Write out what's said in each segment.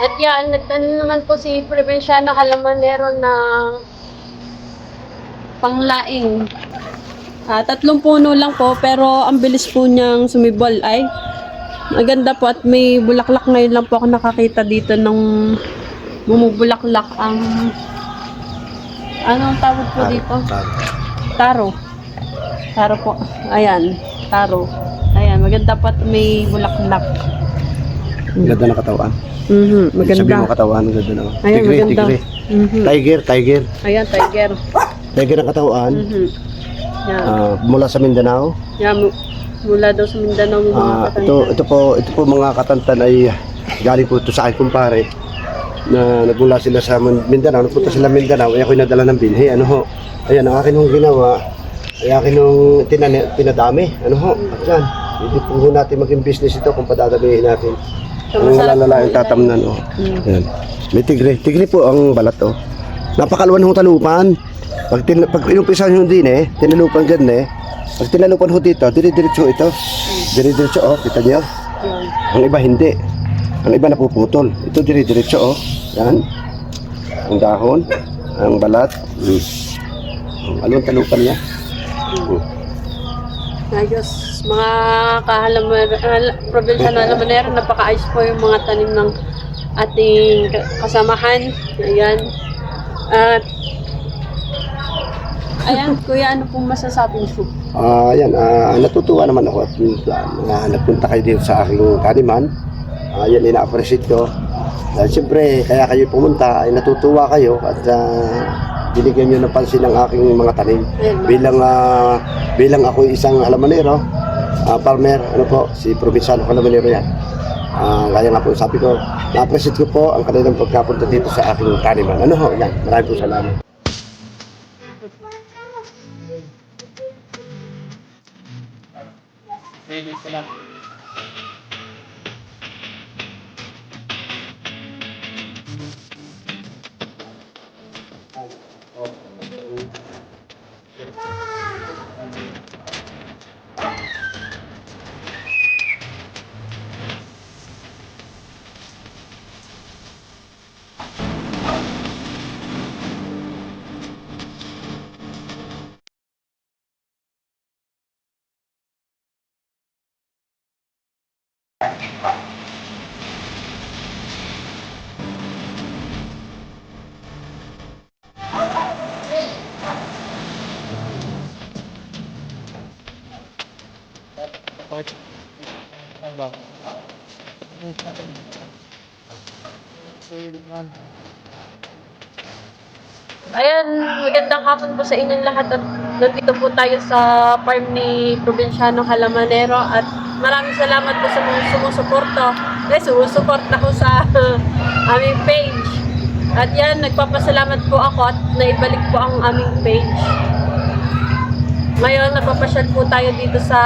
At yan, nagtanong naman po si Provinciano Halamanero ng panglaing. Ah, tatlong puno lang po, pero ang bilis po niyang sumibol ay maganda po at may bulaklak ngayon lang po ako nakakita dito ng bumubulaklak ang anong tawag po dito? Taro. Taro po. Ayan. Taro. Ayan. Maganda po at may bulaklak. Ganda ng katawan. Mhm. Sabi mo Maganda. katawan, ganda. Ayan, tigre, maganda. tigre. Mhm. Tiger, tiger. Ayan, tiger. Tiger ang katawan. Mhm. Yan. ah, mula sa Mindanao. Mu- mula daw sa Mindanao mga katantan. ito, ito po, ito po mga katantan ay galing po ito sa akin kumpare na nagmula sila sa Min- Mindanao, nagpunta sila Mindanao, ay ako'y nadala ng binhi, ano ho. Ayan, ang akin hong ginawa, ay akin hong tinadami, ano ho. At yan, hindi po ho natin maging business ito kung padadamihin natin. So, Ang po yung yan. tatamnan, oh. Mm. Ayan. May tigre. Tigre po ang balat, oh. Napakaluan ho talupan. Pag, tin pag inumpisahan nyo din eh, tinalupan dyan eh. Pag tinalupan ho dito, dire-diretso ito. Dire-diretso, oh. Kita nyo? Yan. Ang iba hindi. Ang iba napuputol. Ito dire-diretso, oh. Yan. Ang dahon, ang balat. Mm. Ang talupan niya? Mm. Ayos, mga kahalaman, hal- probinsya na halamanero, napakaayos po yung mga tanim ng ating ka- kasamahan. Ayan. At, ayan, kuya, ano pong masasabi niyo? Ah, yan, ah, natutuwa naman ako at uh, nagpunta kayo dito sa aking taniman. Ah, yan, ina-appreciate ko. Dahil siyempre, kaya kayo pumunta, ay natutuwa kayo at ah, binigyan nyo ng pansin ang aking mga tanim. Ayan, Bilang, ah, bilang ako isang halamanero, ah, farmer, ano po, si Provinciano Halamanero yan. Ah, kaya nga po, sabi ko, na-appreciate ko po ang kanilang pagkapunta dito sa aking taniman. Ano ho, yan, maraming po salamat. Ayan, magandang hapon po sa inyong lahat at nandito po tayo sa farm ni Provinciano Halamanero at maraming salamat po sa mga sumusuporto. Eh, sumusuporta ko sa aming page. At yan, nagpapasalamat po ako at naibalik po ang aming page. Ngayon, nagpapasyal po tayo dito sa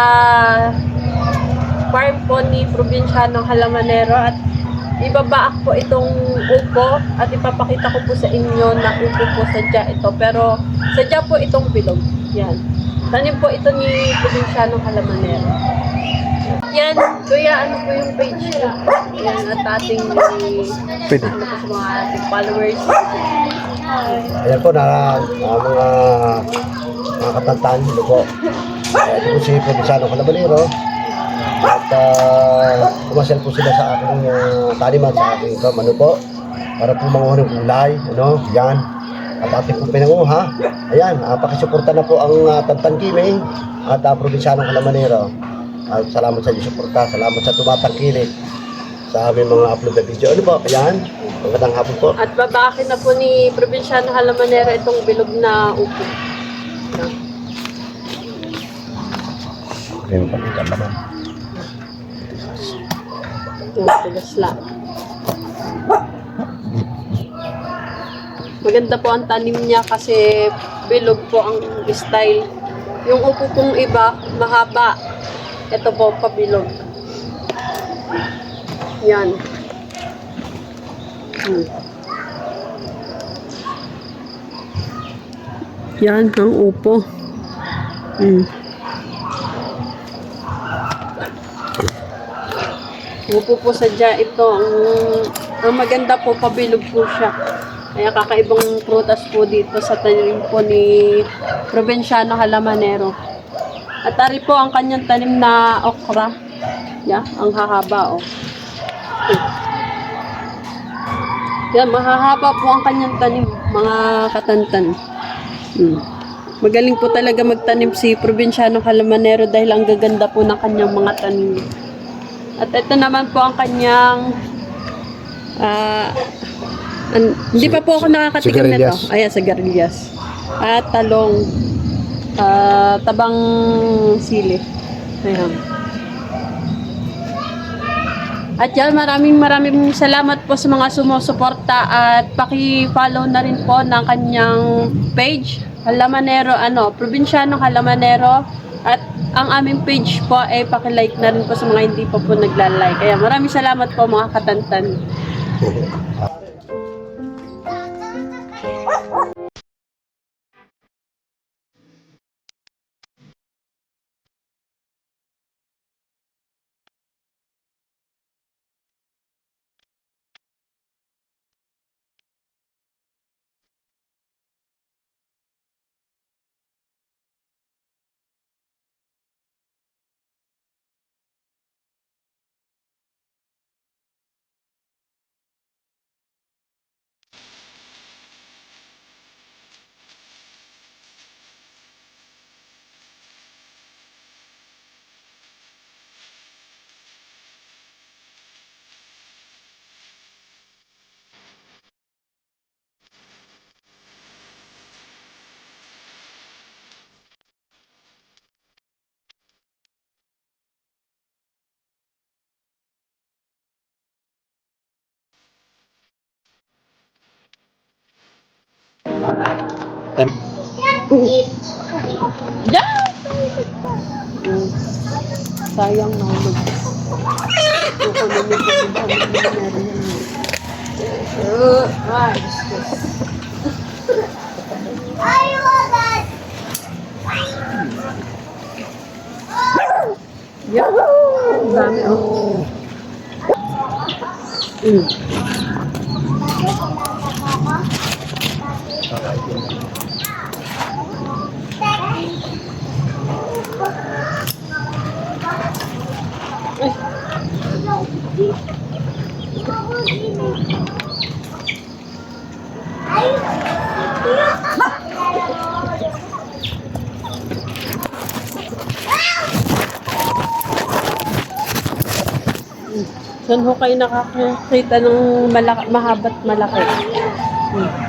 farm po ni Provinciano Halamanero at ibabaak po itong upo at ipapakita ko po sa inyo na upo po sadya ito. Pero sadya po itong bilog. Yan. Tanim po ito ni Provinciano Halamanero. Yan, kuya, ano po yung page niya? Yan, at ating Pwede. ano po sa mga ating followers. Ayan po na, na mga mga katantan, ito po. Ayan po si Provinciano Calabalero. At uh, pumasyal po sila sa aking uh, taniman, sa aking farm, ano po. Para po manguha ng gulay, ano, yan. At ating po pinanguha. Ayan, uh, pakisuporta na po ang uh, Tantan Kiming at uh, Provinciano Calamanero. At salamat sa inyo suporta, salamat sa tumatangkilik sa aming mga upload na video. Ano po, ayan, magandang hapon po. At babakin na po ni Provinciano Halamanero itong bilog na upo. Yan. Ayan, pakita tigas lang. Maganda po ang tanim niya kasi bilog po ang style. Yung upo pong iba, mahaba. Ito po, pabilog. Yan. Hmm. Yan ang upo. Hmm. Upo po sadya ito ang Ang maganda po, pabilog po siya. Kaya kakaibang prutas po dito sa tanim po ni Provinciano Halamanero. At ari po ang kanyang tanim na okra. Yeah, ang hahaba oh. Yan, mahahaba po ang kanyang tanim, mga katantan. Hmm. Magaling po talaga magtanim si Provinciano Halamanero dahil ang gaganda po ng kanyang mga tanim. At ito naman po ang kanyang ah, an- hindi pa po ako nakakatikim nito. Ayan, sigarilyas. At talong ah, tabang sili. Ayan. At yan, maraming maraming salamat po sa mga sumusuporta at paki-follow na rin po ng kanyang page, Halamanero, ano, Provinciano Halamanero. At ang aming page po ay paki-like na rin po sa mga hindi pa po nagla-like. Kaya maraming salamat po mga katantan. Yeah! Mm. Sayang nahulog. Yeah. Ang dami, oh. Mm. Saan ho kayo nakakita ng malaki, mahabat malaki? Hmm.